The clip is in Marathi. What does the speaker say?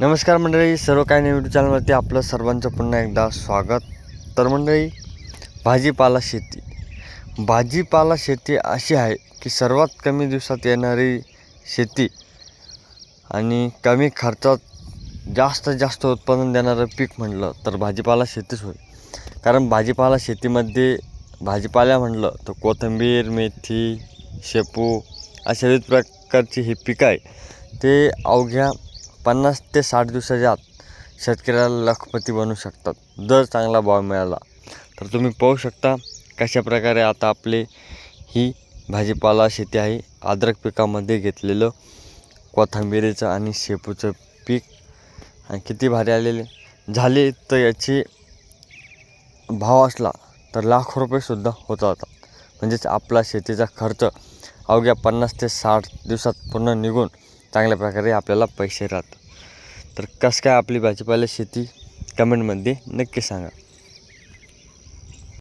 नमस्कार मंडळी सर्व काही नाही यूट्यूब चॅनलवरती आपलं सर्वांचं पुन्हा एकदा स्वागत. तर मंडळी भाजीपाला शेती. भाजीपाला शेती अशी आहे की सर्वात कमी दिवसात येणारी शेती आणि कमी खर्चात जास्त जास्त उत्पादन देणारं पीक म्हटलं तर भाजीपाला शेतीच होईल कारण भाजीपाला शेतीमध्ये भाजीपाला म्हटलं तर कोथिंबीर मेथी शेपू अशा विविध प्रकारची ही पिकं आहे. ते अवघ्या पन्नास ते साठ दिवसाच्या आत शेतकऱ्याला लखपती बनू शकतात. जर चांगला भाव मिळाला. तर तुम्ही पाहू शकता कशा प्रकारे आता आपली ही भाजीपाला शेती आहे. अद्रक पिकामध्ये घेतलेलं कोथंबिरीचं आणि शेपूचं पीक आणि किती भारी आलेले. झाले तर याची भाव असला तर लाख रुपयेसुद्धा होत होता म्हणजेच आपला शेतीचा खर्च अवघ्या पन्नास ते साठ दिवसात पूर्ण निघून चांगल्या प्रकारे आपल्याला पैसे राहतात. तर कसं काय आपली भाजीपाला शेती? कमेंटमध्ये नक्की सांगा.